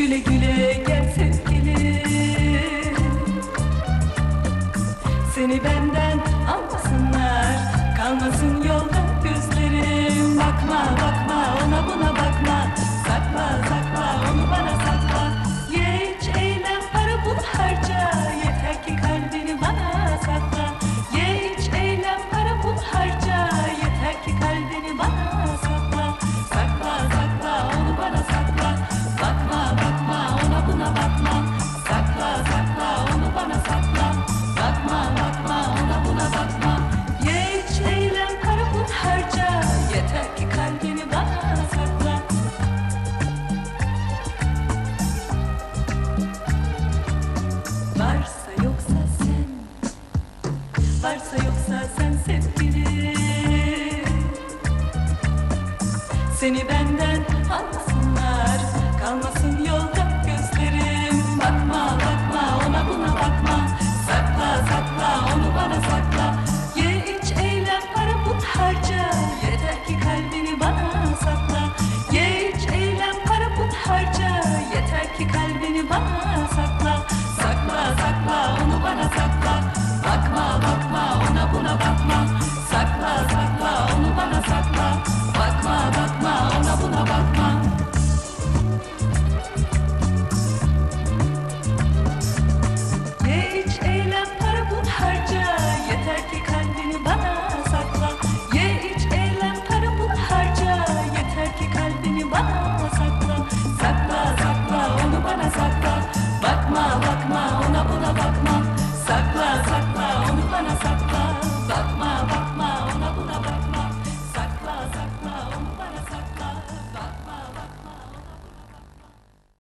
Güle güle gel sevgilim. Seni ben Varsa yoksa sen sevgili Seni benden almasın Alabama.